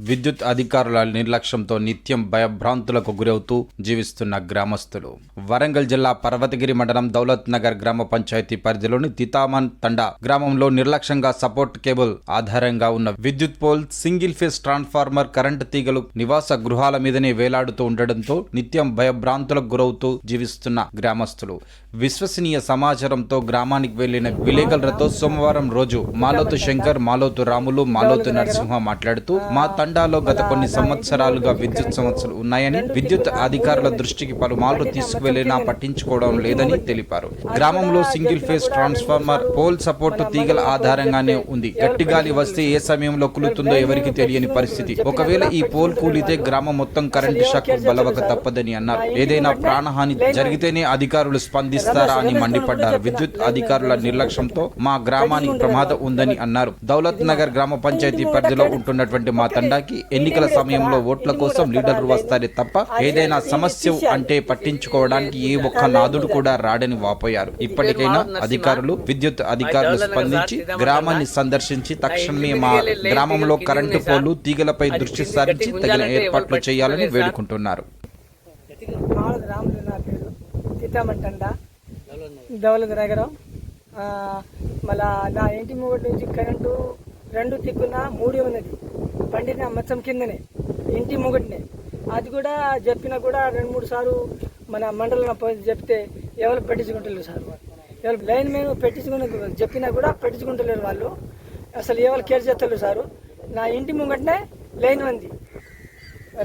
విద్యుత్ అధికారుల నిర్లక్ష్యంతో నిత్యం భయభ్రాంతులకు గురవుతూ జీవిస్తున్న గ్రామస్తులు. వరంగల్ జిల్లా పర్వతగిరి మండలం దౌలత్ నగర్ గ్రామ పంచాయతీ పరిధిలోని తితామన్ తండా గ్రామంలో నిర్లక్ష్యంగా సపోర్ట్ కేబుల్ ఆధారంగా ఉన్న విద్యుత్ pole single phase transformer current తీగలు నివాస గృహాల మీదనే వేలాడుతూ ఉండడంతో నిత్యం భయభ్రాంతులకు గురవుతూ జీవిస్తున్న గ్రామస్తులు. విశ్వసనీయ సమాచారంతో గ్రామానికి వెళ్ళిన విలేకరులతో సోమవారం రోజు మాలోతు శంకర్ మాలోతు రాములు మాలోతు నరసింహ మాట్లాడుతూ మా తండాలో గత కొన్ని సంవత్సరాలుగా విద్యుత్ సమస్యలు ఉన్నాయని విద్యుత్ అధికారుల దృష్టికి పలుమార్లు తీసుకువెళ్ళినా పట్టించుకోవడం లేదని తెలిపారు. గ్రామంలో single phase transformer pole support తీగల ఆధారంగానే ఉంది. గట్టి గాలి వస్తే ఏ సమయంలో కులుతుందో ఎవరికి తెలియని పరిస్థితి. ఒకవేళ ఈ పోల్ కూలితే గ్రామం మొత్తం కరెంటు షాక్ బలవక తప్పదని అన్నారు. ఏదైనా ప్రాణహాని జరిగితేనే అధికారులు స్పందిస్తారా అని మండిపడ్డారు. విద్యుత్ అధికారుల నిర్లక్ష్యంతో మా గ్రామానికి ప్రమాదం ఉందని అన్నారు. దౌలత్ నగర్ గ్రామ పంచాయతీ పరిధిలో ఉంటున్నటువంటి మా తేడాకి ఎన్నికల సమయంలో ఓట్ల కోసం లీడర్లు వస్తారే తప్ప ఏదైనా సమస్య అంటే పట్టించుకోవడానికి ఏ ఒక్క నాదుడు కూడా రాడని వాపోయారు. ఇప్పటికైనా అధికారులు విద్యుత్ అధికారులు స్పందించి గ్రామాన్ని సందర్శించి తక్షణమే మా గ్రామంలో కరెంటు పోలు తీగలపై దృష్టి సారించి తగిన ఏర్పాట్లు చేయాలని వేడుకుంటున్నారు. మళ్ళా నా ఇంటి మూడు నుంచి కరెంటు రెండు తిప్పున మూడే ఉన్నది పండిన మచ్చం కిందనే ఇంటి ముంగటినే అది కూడా చెప్పినా కూడా రెండు మూడు సార్లు మన మండలం పోయి చెప్తే ఎవరు పెట్టించుకుంటలేరు సార్ ఎవరు లైన్ మేము పెట్టించుకుని చెప్పినా కూడా పెట్టించుకుంటలేరు వాళ్ళు. అసలు ఎవరు కేర్ చేస్తలేరు సారు. నా ఇంటి ముంగటనే లైన్ ఉంది.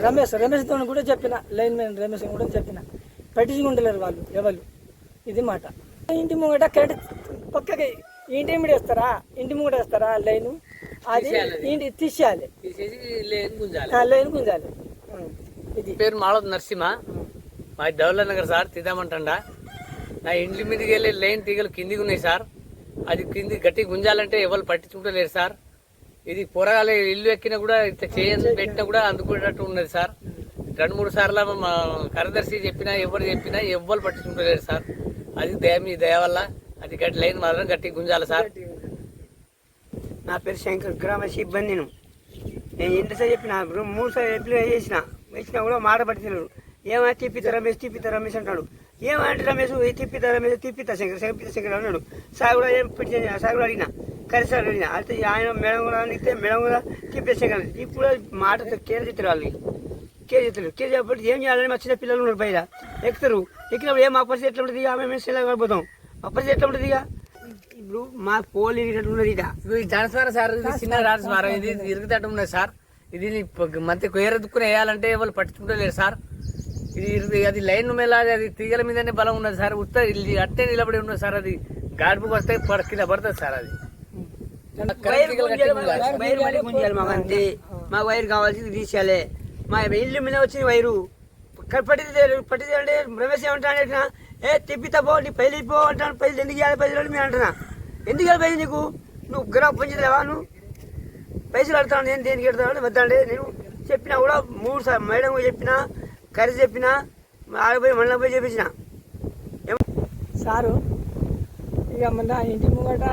రమేష్ రమేష్తో కూడా చెప్పిన లైన్ మ్యాన్ రమేష్ కూడా చెప్పిన. పట్టించుకుంటలేరు వాళ్ళు ఎవరు. ఇది మాట. ఇంటి ముంగట కరెంట్ పక్కకి ఇంటి ముంగట వేస్తారా? ఇంటి ముంగట వేస్తారా లైను? అది తీసేయాలి తీసేసి లేని గుంజాలి. లైన్. ఇది. పేరు మాళవతి నరసింహ. మా దౌల నగర్ సార్ తిదామంటండా నా ఇంటి మీదకి వెళ్ళే లైన్ తీగలు కిందికి ఉన్నాయి సార్. అది కింది గట్టి గుంజాలంటే ఎవరు పట్టించుకుంటలేరు సార్. ఇది పొరగాలి ఇల్లు ఎక్కినా కూడా ఇట్లా చేయని పెట్టినా కూడా అందుకునేటట్టు ఉన్నది సార్. రెండు మూడు సార్లు మా కార్యదర్శి చెప్పినా ఎవరు చెప్పినా ఎవ్వరు పట్టించుకుంటలేరు సార్. అది దయ మీ దయ వల్ల. అది గట్టి లైన్ మాత్రం గట్టి గుంజాలి సార్. నా పేరు శంకర్ గ్రామ సిబ్బందిను నేను. నేను ఎన్నిసార్లు చెప్పిన మూడుసార్లు మూడు సార్లు చేసిన వేసినా కూడా మాట పట్టించలేడు ఏమైనా తిప్పితా రమేష్ తిప్పితా రమేష్ అంటాడు. ఏమంటే రమేష్ "ఏ తిప్పితా రమేష్ తిప్పితా శంకర్ తిప్పితా శంకర్ అన్నాడు. సార్ కూడా ఏం పెట్టి సార్ కూడా అడిగిన. కలిసి సార్ అడిగిన. అయితే ఆయన మేడం కూడా అడిగితే మేడం కూడా తిప్పే శంకర్ ఇప్పుడు మాట కేర్ చెప్తారు వాళ్ళకి కేర్ చెప్తారు కేర్ చెప్పి ఏం చేయాలని మా చిన్న పిల్లలు ఉన్నారు బయట ఎక్కుతారు. ఎక్కినప్పుడు ఏం మా పరిస్థితి ఎట్లా ఉంటుంది? ఆమె మేము సెలవు పడిపోతాం మా పరిస్థితి ఎట్లా ఉంటుంది ఇక? ఇప్పుడు మా పోల్ ఇరిగినట్టు ఉన్నది ఇక ఇది ట్రాన్స్ఫారం సార్ ఇది చిన్న ట్రాన్స్ఫారం ఇది ఇరుగుతట్టు ఉన్నది సార్. ఇది మంచి కొయ్యరెత్తుకుని వేయాలంటే ఎవరు పట్టించుకుంటలేరు సార్. ఇది అది లైన్ మీద అది తీగల మీదనే బలం ఉన్నది సార్. ఉత్త అట్టే నిలబడి ఉన్నది సార్ అది. గాడుపుకి వస్తే పడ- కింద పడుతుంది సార్ అది. వైర్ మళ్ళీ గుంజాలి మాకు అంతే. మాకు వైర్ కావాల్సింది తీసేయాలి. మా ఇల్లు మీద వచ్చింది వైరు. పట్టింది పట్టింది అంటే రమేష్ ఏమంటాడు ఏ తిప్పితా పో నీ పైలు పో అంటాను పైలు ఎందుకు పైసలు అని మేము అంటున్నా. ఎందుకు ఇవ్వాలి నీకు? నువ్వు గ్రామ పంచలేవా నువ్వు? పైసలు అడతాను నేను దేనికి ఎడతాను వద్దండి నేను చెప్పినా కూడా మూడు సార్లు మేడం చెప్పినా కర్రీ చెప్పినా ఆడపోయి మళ్ళీ పోయి చెప్పించిన సారు ఇక మన ఇంటి ముంగట